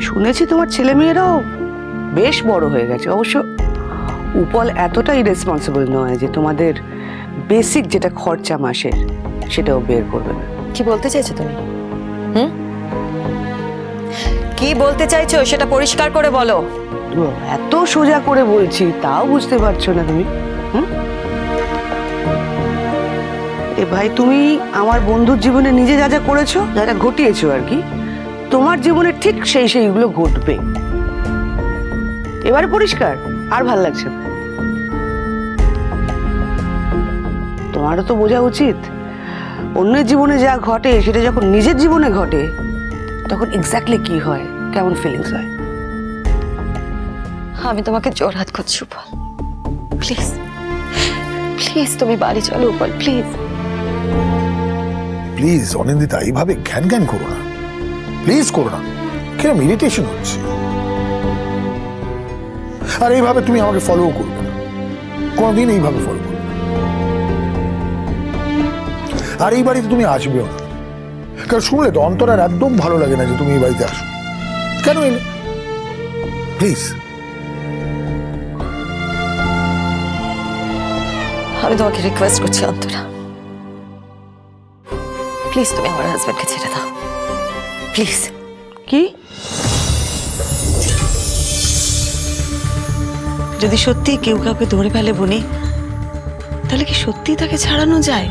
শুনেছি তোমার ছেলে মেয়েরাও বেশ বড় হয়ে গেছে। অবশ্য উপল এতটাই রেসপন্সিবল নয় যে তোমাদের বেসিক যেটা খরচা মাসের সেটাও বের করবে না। কি বলতে চাইছো তুমি? হুম? কি বলতে চাইছো সেটা পরিষ্কার করে বলো। এত সোজা করে বলছি তাও বুঝতে পারছ না তুমি। হুম? এ ভাই তুমি আমার বন্ধুর জীবনে নিজে যা যা করেছ যা যা ঘটিয়েছো আর কি তোমার জীবনে ঠিক সেই সেইগুলো ঘটবে। এবারে পরিষ্কার আর ভালো লাগছে না। তোমারও তো বোঝা উচিত। অন্যের জীবনে যা ঘটে সেটা যখন নিজের জীবনে ঘটে তখন এক্স্যাক্টলি কি হয়? কেমন ফিলিংস হয়? আমি তোমাকে জোর হাত করছি উপল। প্লিজ প্লিজ তুমি বাড়ি চলো উপল প্লিজ প্লিজ অনিন্দিতা এইভাবে জ্ঞান জ্ঞান করো না। প্লিজ করো না। কিরম ইরিটেশন হচ্ছে। আর এইভাবে তুমি আমাকে ফলো করবে কোনোদিন এইভাবে ফলো করবে আর এই বাড়িতে তুমি আসবেও না। কারণ শুনলে তো অন্তরার একদম ভালো লাগে না যে তুমি এই বাড়িতে আসো। কেন এলে? প্লিজ আমি তোমাকে রিকোয়েস্ট করছি, অন্তরা। প্লিজ তুমি আমার হাজব্যান্ডকে ছেড়ে দাও। প্লিজ। কি? যদি সত্যি কেউ কাউকে ধরে ফেলে বনি তাহলে কি সত্যি তাকে ছাড়ানো যায়?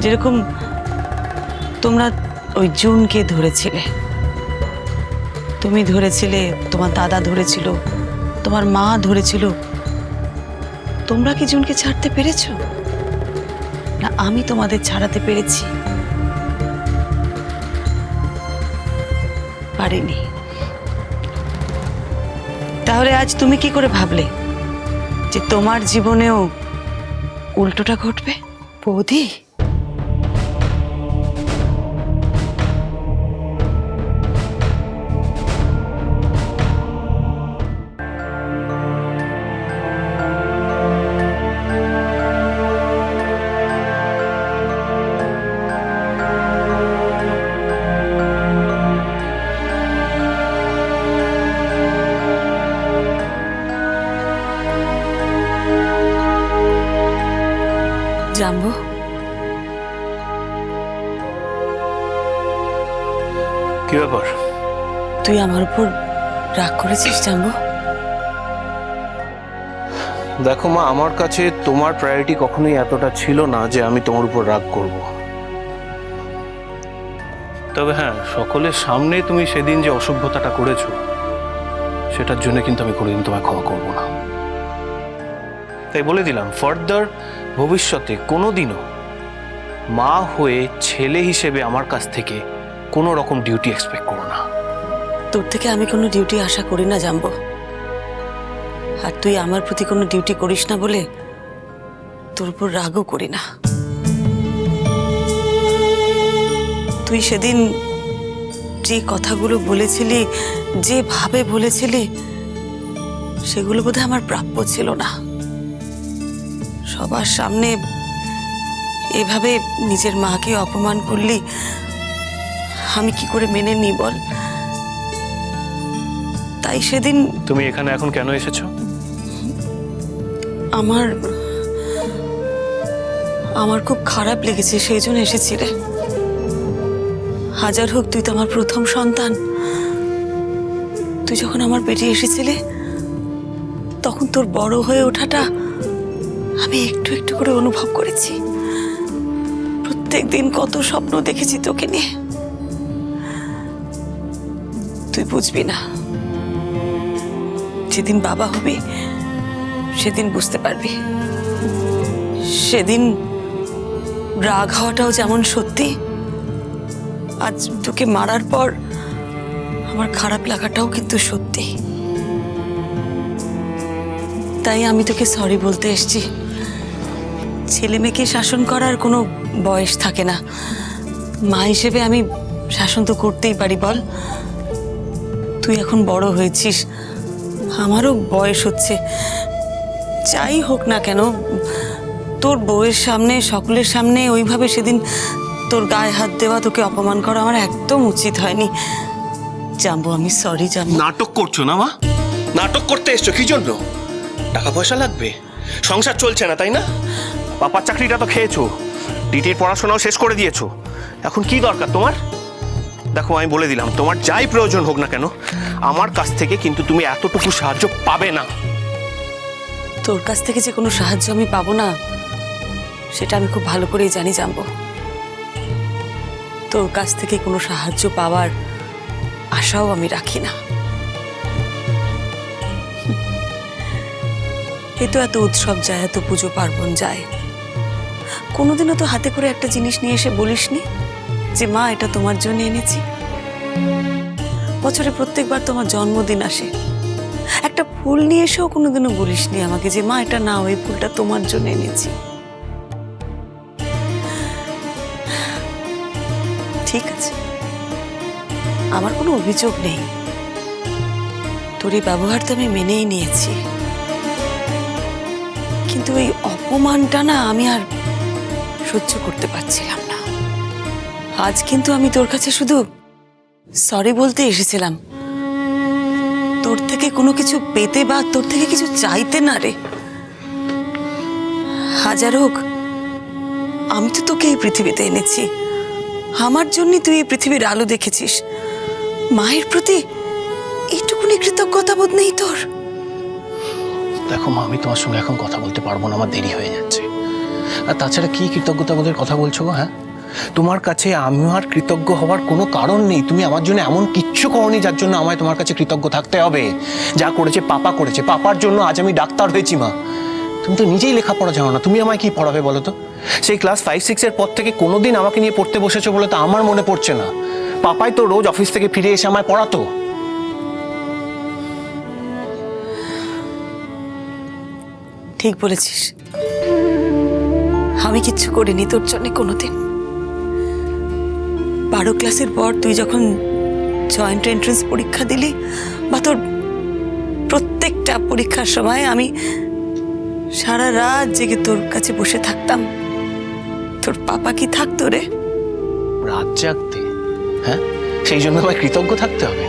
যেরকম তোমরা ওই জুনকে ধরেছিলে। তুমি ধরেছিলে তোমার দাদা ধরেছিল তোমার মা ধরেছিল। তোমরা কি জুনকে ছাড়তে পেরেছ? না আমি তোমাদের ছাড়াতে পেরেছি। পারিনি। তাহলে আজ তুমি কি করে ভাবলে যে তোমার জীবনেও উল্টোটা ঘটবে? বৌদি? কি ব্যাপার? তুই আমার উপর রাগ করেছিস জানব? দেখো মা আমার কাছে তোমার প্রায়োরিটি কখনোই এতটা ছিল না যে আমি তোমার উপর রাগ করব। তবে হ্যাঁ সকলের সামনে তুমি সেদিন যে অসভ্যতাটা করেছ সেটার জন্য কিন্তু আমি কোনোদিন তোমায় ক্ষমা করব না। তাই বলে দিলাম ফার্দার ভবিষ্যতে কোনোদিনও মা হয়ে ছেলে হিসেবে আমার কাছ থেকে কোনো রকম ডিউটি এক্সপেক্ট করো না। তোর থেকে আমি কোনো ডিউটি আশা করি না জানব আর তুই আমার প্রতি কোনো ডিউটি করিস না বলে তোর উপর রাগও করি না। তুই সেদিন যে কথাগুলো বলেছিলি যেভাবে বলেছিলি, সেগুলো বোধহয় আমার প্রাপ্য ছিল না। সবার সামনে এভাবে নিজের মাকে অপমান করলি আমি কি করে মেনে নিই বল? তাই সেদিন তুমি এখানে এখন কেন এসেছ? আমার আমার খুব খারাপ লেগেছে সেই জন্য এসেছি রে হাজার হোক তুই তো আমার প্রথম সন্তান। তুই যখন আমার পেটে এসেছিলে তখন তোর বড় হয়ে ওঠাটা আমি একটু একটু করে অনুভব করেছি। প্রত্যেক দিন কত স্বপ্ন দেখেছি তোকে নিয়ে। তুই বুঝবি না। যেদিন বাবা হবি, সেদিন বুঝতে পারবি। সেদিন রাগ হওয়াটাও যেমন সত্যি, আজ তোকে মারার পর আমার খারাপ লাগাটাও কিন্তু সত্যি। তাই আমি তোকে সরি বলতে এসেছি। ছেলে মেয়েকে শাসন করার কোনো বয়স থাকে না। মা হিসেবে আমি শাসন তো করতেই পারি, বল। তুই এখন বড় হয়েছিস। আমারও বয়স হচ্ছে। যাই হোক না কেন তোর বউয়ের সামনে সকলের সামনে ওইভাবে সেদিন তোর গায়ে হাত দেওয়া তোকে অপমান করা আমার একদম উচিত হয়নি। জাম্বু আমি সরি জাম্বু নাটক করছ না মা? নাটক করতে এসছো কি জন্য? টাকা পয়সা লাগবে? সংসার চলছে না তাই না? পাপার চাকরিটা তো খেয়েছো। ডিটির পড়াশোনাও শেষ করে দিয়েছ। এখন কি দরকার তোমার? দেখো, আমি বলে দিলাম, তোমার যাই প্রয়োজন হোক না কেন, আমার কাছ থেকে কিন্তু তুমি এতটুকু সাহায্য পাবে না। তোর কাছ থেকে যে কোনো সাহায্য আমি পাবো না, সেটা আমি খুব ভালো করেই জানি জানব। তোর কাছ থেকে কোনো সাহায্য পাওয়ার আশাও আমি রাখি না। এ তো এত উৎসব যায়, এত পুজো পার্বণ যায়। কোনোদিনও তো হাতে করে একটা জিনিস নিয়ে এসে বলিসনি? যে মা, এটা তোমার জন্য এনেছি। বছরে প্রত্যেকবার তোমার জন্মদিন আসে। একটা ফুল নিয়ে এসেও কোনোদিনও বলিসনি আমাকে যে, মা, এটা না ওই ফুলটা তোমার জন্য এনেছি। ঠিক আছে। আমার কোনো অভিযোগ নেই। তোর এই ব্যবহার তো আমি মেনেই নিয়েছি। কিন্তু এই অপমানটা না আমি আর সহ্য করতে পারছিলাম। আজ কিন্তু আমি তোর কাছে শুধু সরি বলতে এসেছিলাম। তোর থেকে কোনো কিছু পেতে বা তোর থেকে কিছু চাইতে না রে। হাজার হোক, আমি তো তোকে এই পৃথিবীতে এনেছি। আমার জন্য তুই এই পৃথিবীর আলো দেখেছিস। মায়ের প্রতি এইটুকুনি কৃতজ্ঞতা বোধ নেই তোর। দেখো মা, আমি তোমার সঙ্গে এখন কথা বলতে পারব না, আমার দেরি হয়ে যাচ্ছে। আর তাছাড়া কি কৃতজ্ঞতা বোধের কথা বলছো হ্যাঁ? তোমার কাছে আমার কৃতজ্ঞ হওয়ার কোনো কারণ নেই। তুমি আমার জন্য এমন কিচ্ছু করনি যার জন্য আমায় তোমার কাছে কৃতজ্ঞ থাকতে হবে। যা করেছে পাপা করেছে। পাপার জন্য আজ আমি ডাক্তার হয়েছি, মা। তুমি তো নিজেই লেখাপড়া জানো না। তুমি আমায় কি পড়াবে বলো তো? সেই ক্লাস ফাইভ সিক্সের পর থেকে কোনোদিন আমাকে নিয়ে পড়তে বসেছো বলে তো আমার মনে পড়ছে না। পাপাই তো রোজ অফিস থেকে ফিরে এসে আমায় পড়াতো। ঠিক বলেছিস। আমি কিচ্ছু করিনি তোর জন্য কোনোদিন। বারো ক্লাসের পর তুই যখন জয়েন্ট এন্ট্রান্স পরীক্ষা দিলি বা তোর প্রত্যেকটা পরীক্ষার সময় আমি সারা রাত জেগে তোর কাছে বসে থাকতাম। তোর পাপা কি থাকতো রে? রাত জাগতে? হ্যাঁ? সেই জন্য আমায় কৃতজ্ঞ থাকতে হবে।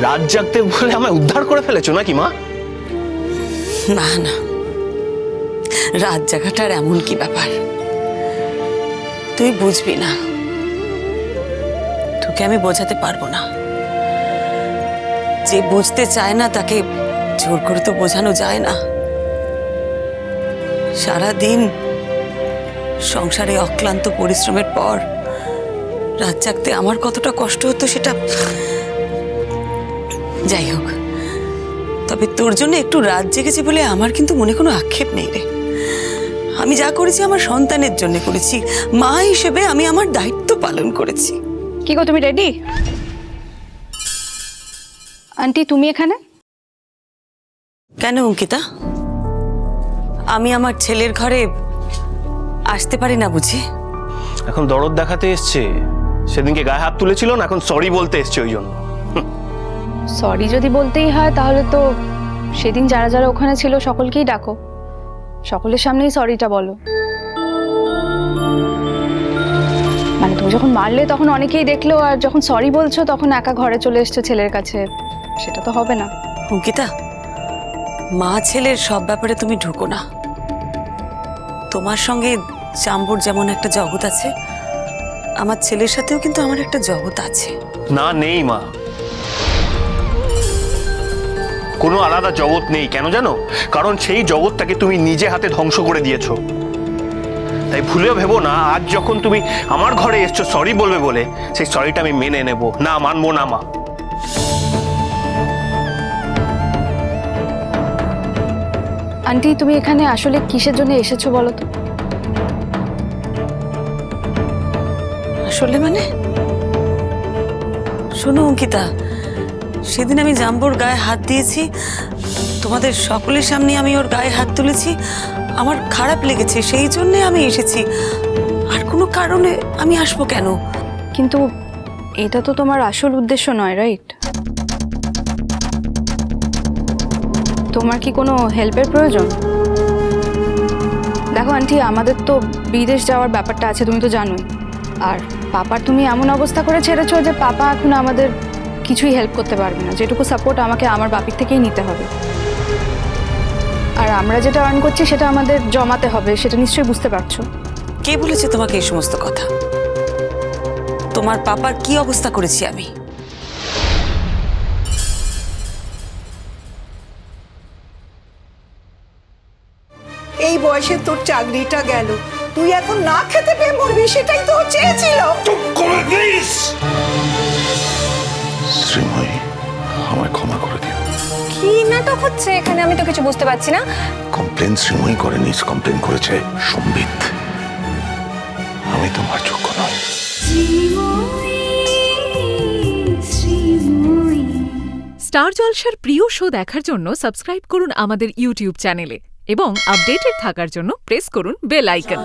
রাত জাগতে বলে আমায় উদ্ধার করে ফেলেছো নাকি মা? না না। রাত জাগাটার এমন কি ব্যাপার? তুই বুঝবি না। তোকে আমি বোঝাতে পারব না। যে বুঝতে চায় না, তাকে জোর করে তো বোঝানো যায় না। সারা দিন সংসারে অক্লান্ত পরিশ্রমের পর রাত জাগতে আমার কতটা কষ্ট হতো সেটা যাই হোক। তবে তোর জন্য একটু রাত জেগেছে বলে আমার কিন্তু মনে কোনো আক্ষেপ নেই রে। আমি যা করেছি আমার সন্তানের জন্য করেছি। মা হিসেবে আমি আমার দায়িত্ব পালন করেছি। কি গো তুমি রেডি আন্টি তুমি এখানে? কেন অঙ্কিতা? আমি আমার ছেলের ঘরে আসতে পারি না বুঝি? এখন দরদ দেখাতে এসছে। সেদিনকে গায়ে হাত তুলেছিল না এখন সরি বলতে এসছে ওই জন্য। সরি যদি বলতেই হয় তাহলে তো সেদিন যারা যারা ওখানে ছিল সকলকেই ডাকো। সকলের সামনেই সরিটা বলো। তুমি যখন মারলে তখন অনেকেই দেখল আর যখন সরি বলছো তখন একা ঘরে চলে এসছো ছেলের কাছে। সেটা তো হবে না। অঙ্কিতা মা ছেলের সব ব্যাপারে তুমি ঢুকো না। তোমার সঙ্গে চাম্বুর যেমন একটা জগৎ আছে আমার ছেলের সাথেও কিন্তু আমার একটা জগৎ আছে। না নেই মা। কোনো আলাদা জগৎ নেই কেন জানো? কারণ সেই জগৎটাকে তুমি নিজে হাতে ধ্বংস করে দিয়েছ। তাই ভুলেও ভেবো না আজ যখন তুমি আমার ঘরে এসছো সরি বলবে বলে সেই সরিটা আমি মেনে নেব। না মানবো না মা। আন্টি তুমি এখানে আসলে কিসের জন্য এসেছ বলো তো? আসলে মানে? শোনো অঙ্কিতা সেদিন আমি জাম্বুর গায়ে হাত দিয়েছি তোমাদের সকলের সামনে আমি ওর গায়ে হাত তুলেছি। আমার খারাপ লেগেছে, সেই জন্যে আমি এসেছি। আর কোনো কারণে আমি আসব কেন? কিন্তু এটা তো তোমার আসল উদ্দেশ্য নয় রাইট তোমার কি কোনো হেল্পের প্রয়োজন? দেখো আন্টি আমাদের তো বিদেশ যাওয়ার ব্যাপারটা আছে, তুমি তো জানোই। আর পাপার তুমি এমন অবস্থা করে ছেড়েছো যে পাপা এখন আমাদের কিছুই হেল্প করতে পারবে না। যেটুকু সাপোর্ট আমাকে আমার বাপির থেকেই নিতে হবে। আর আমরা যেটা আর্ন করছি সেটা আমাদের জমাতে হবে সেটা নিশ্চয়ই বুঝতে পারছ। কে বলেছে তোমাকে এই সমস্ত কথা? তোমার পাপার কি অবস্থা করেছি আমি? এই বয়সে তোর চাকরিটা গেল। তুই এখন না খেতে পেয়ে মরবি সেটাই তো চেয়েছিল। শ্রীময়ী আমায় ক্ষমা করে। কি নাটক হচ্ছে এখানে? আমি তো কিছু বুঝতে পারছি না। কমপ্লেন শ্রীময়ী করেনি কমপ্লেন করেছে সম্বিত। আমি তোমার যোগ্য নয় স্টার জলসার প্রিয় শো দেখার জন্য সাবস্ক্রাইব করুন আমাদের ইউটিউব চ্যানেলে এবং আপডেটেড থাকার জন্য প্রেস করুন বেল আইকন।